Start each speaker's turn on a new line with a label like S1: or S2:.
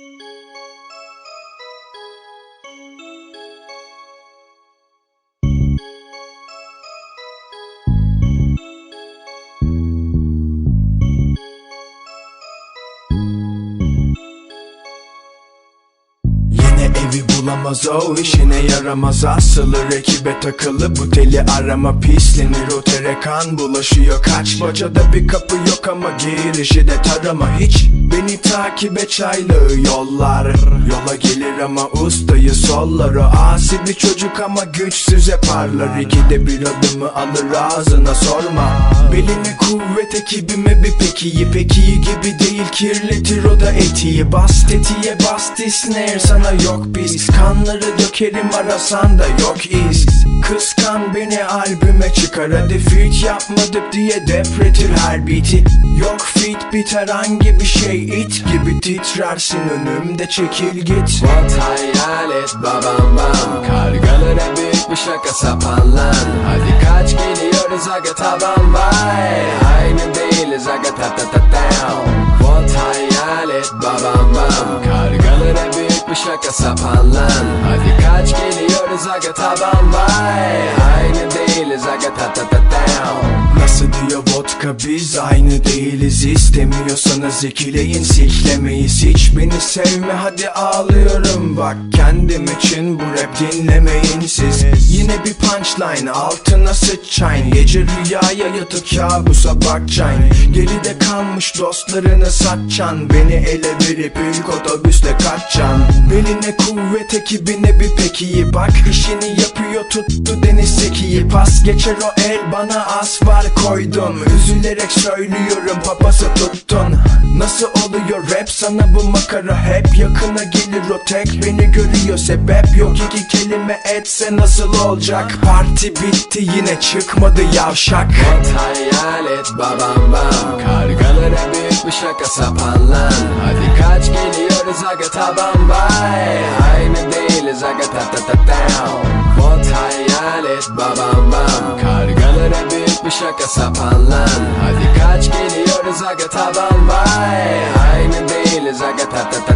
S1: Thank you. Evi bulamaz o işine yaramaz. Asılır ekibe takılı bu teli arama pislenir. O tere kan bulaşıyor kaç Bacada bir kapı yok ama girişi de tarama. Hiç Beni takibe çaylı yollar Yola gelir ama ustayı sollar. O asi bir çocuk ama güçsüze parlar İkide bir adımı alır ağzına sorma. Beline kuvvet ekibime bir pekiyi Pekiyi gibi değil kirletir o da etiği. Bas tetiğe bas disner sana yok biz. Kanları dökerim arasan da yok iz. Kıskan beni albüme çıkar. Hadi feat yapmadık diye depretir her beat'i. Yok fit biter hangi bir şey it gibi titrersin. Önümde çekil git.
S2: What hayalet babam bam Kargalara büyük bir şaka sapan lan. Hadi kaç geliyoruz aga taban bay Aynı değiliz aga ta ta ta down What hayalet babam bam Kargalara büyük bir şaka sapan lan. Hadi kaç geliyoruz aga taban bay Aynı değiliz
S1: vodka biz aynı değiliz. İstemiyorsanız ikileyin siklemeyiz. Hiç beni sevme hadi ağlıyorum. Bak Kendim için bu rap dinlemeyin siz. Yine bir punchline altına sıçayn Gece rüyaya yatıp kabusa bakacaksın. Geride kalmış dostlarını satcan Beni ele verip ilk otobüsle kaçacaksın. Beline kuvvet ekibine bir pekiyi bak. İşini yapıyor tuttu deniz zekiyi Pas geçer o el bana as var koydum Üzülerek söylüyorum papası tuttun. Nasıl oluyor? Rap sana bu makara hep Yakına gelir. O tek beni görüyor sebep Yok. İki kelime etse nasıl olacak? Parti bitti yine çıkmadı yavşak.
S2: What hayalet babam bam. Kargalara büyük bir şaka sapan lan Hadi kaç geliyoruz aga taban bay Aynı değiliz aga ta ta ta down What hayalet babam bam Bir şaka sapan lan Hadi kaç geliyoruz aga taban bay Aynı değiliz aga ta ta ta